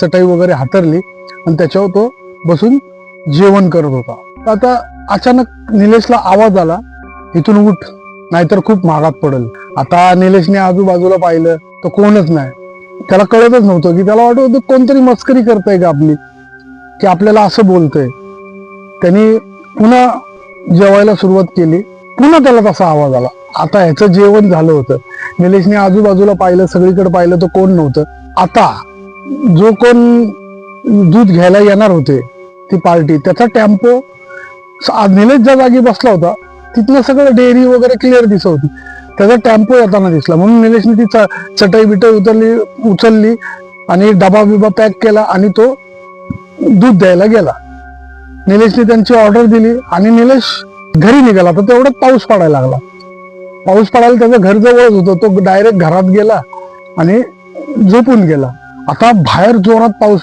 चटाई वगैरे हातरली आणि त्याच्यावर तो बसून जेवण करत होता. आता अचानक निलेशला आवाज आला इथून उठ नाहीतर खूप महागात पडेल. आता निलेशने आजूबाजूला पाहिलं तर कोणच नाही. त्याला कळतच नव्हतं की त्याला वाटत होतं कोणतरी मस्करी करतंय का आपली की आपल्याला असं बोलतंय. त्यांनी पुन्हा जेवायला सुरुवात केली पुन्हा त्याला तसा आवाज आला. आता ह्याचं जेवण झालं होतं. निलेशने आजूबाजूला पाहिलं सगळीकडे पाहिलं तर कोण नव्हतं. आता जो कोण दूध घ्यायला येणार होते ती पार्टी त्याचा टेम्पो स- निलेश ज्या जागी बसला होता तिथलं सगळं डेअरी वगैरे क्लिअर दिसत होती. त्याचा टेम्पो येताना दिसला. म्हणून निलेशने ती च- चटई बिटई उतरली उचलली आणि डबा बिबा पॅक केला आणि तो दूध द्यायला गेला. निलेशने त्यांची ऑर्डर दिली आणि निलेश घरी निघाला. तर तेवढं पाऊस पडायला लागला. पाऊस पडायला त्याचं घर जवळच होतं. तो डायरेक्ट घरात गेला आणि झोपून गेला. आता बाहेर जोरात पाऊस